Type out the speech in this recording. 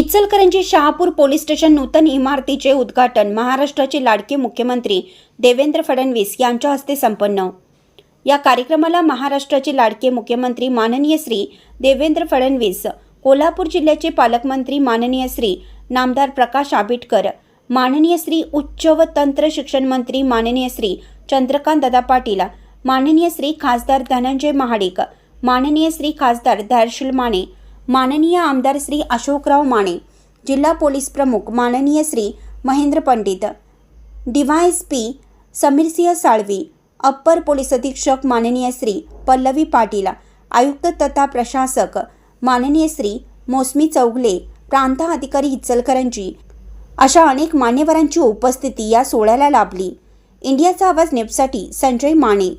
Ichalkaranji Shahapur police station नूतन इमारतीचे उद्घाटन महाराष्ट्राचे लाडके मुख्यमंत्री देवेंद्र फडणवीस यांच्या हस्ते संपन्न. या कार्यक्रमाला महाराष्ट्राचे लाडके मुख्यमंत्री माननीय श्री देवेंद्र फडणवीस कोल्हापूर जिल्ह्याचे पालकमंत्री माननीय श्री नामदार प्रकाश आंबेडकर माननीय श्री उच्च व तंत्र शिक्षण मंत्री माननीय श्री चंद्रकांत दादा पाटील माननीय श्री खासदार धनंजय महाडिक माननीय श्री खासदार धारशील माने माननीय आमदार श्री अशोकराव माने जिल्हा पोलीस प्रमुख माननीय Shri Mahendra Pandit DySP Samirsingh Salvi upper police अधीक्षक माननीय श्री पल्लवी पाटील आयुक्त तथा प्रशासक माननीय श्री मोसमी चौगले प्रांत अधिकारी इचलकरंजी अशा अनेक मान्यवरांची उपस्थिती या सोहळ्याला लाभली. इंडियाचा आवाज नेपसाठी संजय माने.